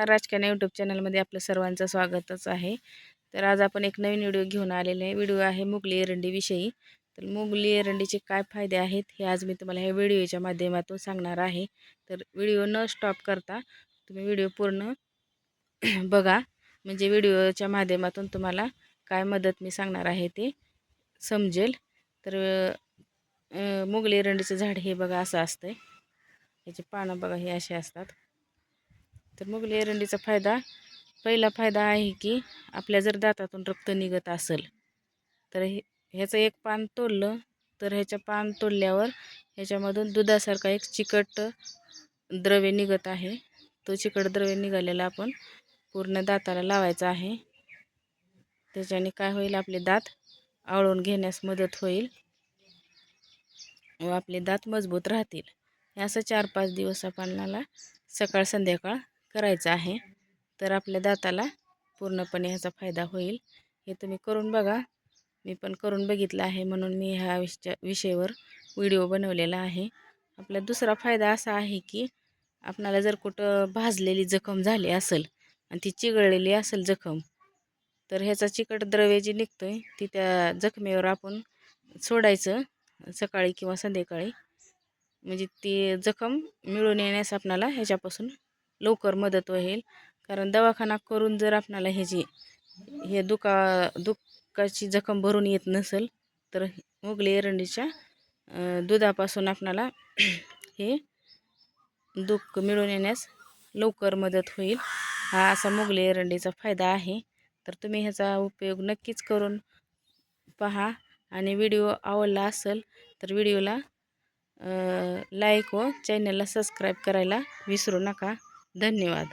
राजकारण यूट्यूब चॅनलमध्ये आपलं सर्वांचं स्वागतच आहे. तर आज आपण एक नवीन व्हिडिओ घेऊन आलेले आहे. व्हिडिओ आहे मुगली एरंडीविषयी तर मुगली एरंडीचे काय फायदे आहेत हे आज मी तुम्हाला ह्या व्हिडिओच्या माध्यमातून सांगणार आहे. तर व्हिडिओ न स्टॉप करता तुम्ही व्हिडिओ पूर्ण बघा. म्हणजे व्हिडिओच्या माध्यमातून तुम्हाला काय मदत मी सांगणार आहे ते समजेल. तर मुगली एरंडीचं झाड हे बघा असं असतं याचे पानं बघा हे असे असतात. तर मुगली एरंडीचा फायदा पहिला फायदा आहे की आपल्या जर दातातून रक्त निघत असेल तर हे ह्याचं एक पान तोडलं तर ह्याच्या पान तोडल्यावर ह्याच्यामधून दुधासारखा एक चिकट द्रव्य निघत आहे. तो चिकट द्रव्य निघालेला आपण पूर्ण दाताला लावायचा आहे. त्याच्याने काय होईल आपले दात आवळून घेण्यास मदत होईल व आपले दात मजबूत राहतील. हे असं चार पाच दिवस आपणाला सकाळ संध्याकाळ करायचं आहे तर आपल्या दाताला पूर्णपणे ह्याचा फायदा होईल. हे तुम्ही करून बघा. मी पण करून बघितलं आहे म्हणून मी ह्या विषया विषयावर व्हिडिओ बनवलेला आहे. आपला दुसरा फायदा असा आहे की आपणाला जर कुठं भाजलेली जखम झाली असेल आणि ती चिघळलेली असेल जखम तर ह्याचा चिकट द्रव्य जे निघतो आहे ती त्या जखमेवर आपण सोडायचं सकाळी किंवा संध्याकाळी. म्हणजे ती जखम मिळून येण्यास आपणाला ह्याच्यापासून लवकर मदत होईल. कारण दवाखाना करून जर आपणाला ह्याची हे दुखा दुःखाची जखम भरून येत नसेल तर मुगली एरंडीच्या दुधापासून आपणाला हे दुःख मिळून येण्यास लवकर मदत होईल. हा असा मुगली एरंडीचा फायदा आहे. तर तुम्ही ह्याचा उपयोग नक्कीच करून पहा. आणि व्हिडिओ आवडला असेल तर व्हिडिओला लाईक व चॅनलला सबस्क्राईब करायला विसरू नका. धन्यवाद.